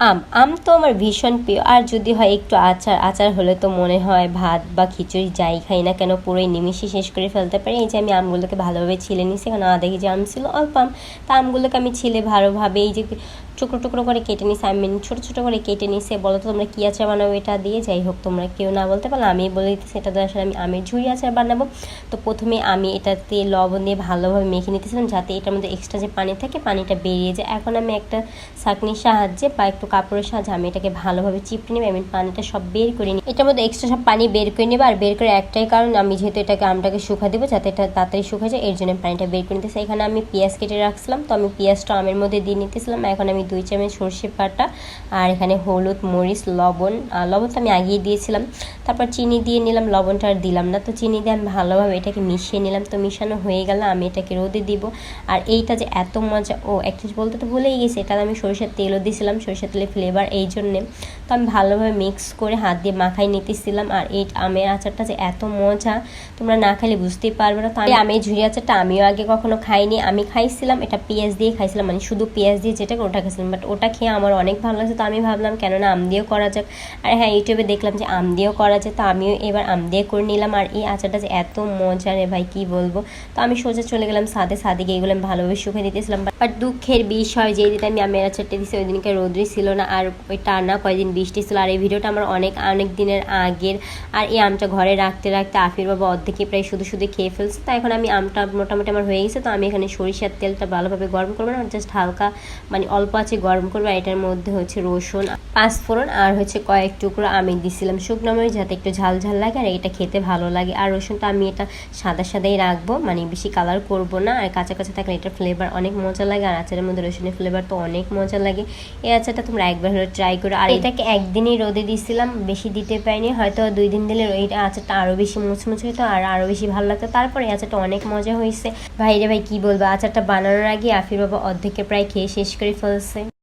আম আম তো আমার ভীষণ প্রিয়। আর যদি হয় একটু আচার আচার হলে তো মনে হয় ভাত বা খিচুড়ি যাই খাই না কেন, পুরোই নিমিশে শেষ করে ফেলতে পারি। এই যে আমি আমগুলোকে ভালোভাবে ছিলে নিছি কারণ আধা কেজি আম ছিল, অল্প আম। তা আমগুলোকে আমি ছিলে ভালোভাবে এই যে টুকরো টুকরো করে কেটে নিছি, আমি ছোটো ছোটো করে কেটে নিছে। বলো তো তোমরা কী আচার বানাবো এটা দিয়ে? যাই হোক, তোমরা কেউ না বলতে পারলে আমি বলে দিতেছি, এটা দিয়ে আসলে আমি আমের ঝুড়ি আচার বানাবো। তো প্রথমে আমি এটাতে লবণ দিয়ে ভালোভাবে মেখে নিতেছিলাম যাতে এটার মধ্যে এক্সট্রা যে পানি থাকে, পানিটা বেরিয়ে যায়। এখন আমি একটা ছাঁকনির সাহায্যে বা একটু কাপড়ের সাহায্যে আমি এটাকে ভালোভাবে চিপড়ে নেব আমি পানিটা সব বের করে নিই এটার মধ্যে এক্সট্রা সব পানি বের করে নেব, আর বের করে একটাই কারণ আমি যেহেতু এটাকে আমটাকে শুকা দেবো যাতে এটা তাড়াতাড়ি শুকা যায়, এর জন্য পানিটা বের করে নিতেছি। এখানে আমি পেঁয়াজ কেটে রাখছিলাম, তো আমি পেঁয়াজটা আমের মধ্যে দিয়ে নিতেছিলাম। এখন আমি দুই চামচ সর্ষে পাটা আর এখানে হলুদ, মরিচ, লবণ। লবণ তো আমি আগিয়ে দিয়েছিলাম। তারপর চিনি দিয়ে নিলাম, লবণটা আর দিলাম না। তো চিনি দিয়ে আমি ভালোভাবে এটাকে মিশিয়ে নিলাম। তো মিশানো হয়ে গেল আমি এটাকে রোদে দিব। আর এইটা যে এত মজা, ও এক বলতে তো ভুলেই গেছে, এটা আমি সরিষার তেলও দিয়েছিলাম সরিষার তেলের ফ্লেভার এই জন্যে। তো আমি ভালোভাবে মিক্স করে হাত দিয়ে মাখাই নিতেছিলাম। আর এই আমের আচারটা যে এত মজা, তোমরা না খাইলে বুঝতেই পারবে না। তো আমি আমের ঝুড়ি আচারটা আমিও আগে কখনো খাইনি। আমি খাইছিলাম, এটা পেঁয়াজ দিয়ে খাইছিলাম। মানে শুধু পেঁয়াজ দিয়ে যেটা ওটা খাইছিলাম। বাট ওটা খেয়ে আমার অনেক ভালো লাগছে। তো আমি ভাবলাম, কেননা আম দিয়েও করা যাক। আর হ্যাঁ ইউটিউবে দেখলাম যে আম দিয়েও করা যায়। তো আমিও এবার আম দিয়ে করে নিলাম। আর এই আচারটা যে এত মজা রে ভাই, কি বলব? তো আমি সোজা চলে গেলাম সাদে সাদে গিয়ে এগুলো আমি ভালোভাবে শুকিয়ে দিতেছিলাম বাট দুঃখের বিষয়, যেই দিন আমি আমের আচারটা দিছি, ওই দিনকে রোদ্রি ছিল না। আর ওই টানা কয়েকদিন বৃষ্টি ছিল আর এই ভিডিওটা আমার অনেক অনেক দিনের আগের। আর এই আমটা ঘরে রাখতে রাখতে আফির বাবা অর্ধেকে প্রায় শুধু শুধু খেয়ে ফেলছে। তো এখন আমি আমটা মোটামুটি আমার হয়ে গেছে তো আমি এখানে সরিষার তেলটা ভালোভাবে গরম করব না জাস্ট হালকা মানে অল্প আছে গরম করব আর এটার মধ্যে হচ্ছে রসুন পাঁচফোড়ন আর হচ্ছে কয়েক টুকরো আমি দিছিলাম শুকনো মরিচ যাতে একটু ঝাল ঝাল লাগে আর এটা খেতে ভালো লাগে। আর রসুনটা আমি এটা সাদা সাদাই রাখব মানে বেশি কালার করব না আর কাঁচা কাঁচা থাকলে এটার ফ্লেভার অনেক মজা লাগে আর আচারের মধ্যে রসুনের ফ্লেভার তো অনেক মজা লাগে। এই আচারটা তোমরা একবার হলে ট্রাই করো। আর এটাকে একদিনই রোদে দিয়েছিলাম বেশি দিতে পাইনি হয়তো দুই দিন দিলে এই আচারটা আরও বেশি মুচমুচ হইতো আর আরও বেশি ভালো লাগতো। তারপরে আচারটা অনেক মজা হয়েছে ভাইরে ভাই, কি বলব? আচারটা বানানোর আগে আফির বাবা অর্ধেকে প্রায় খেয়ে শেষ করে ফেলছে।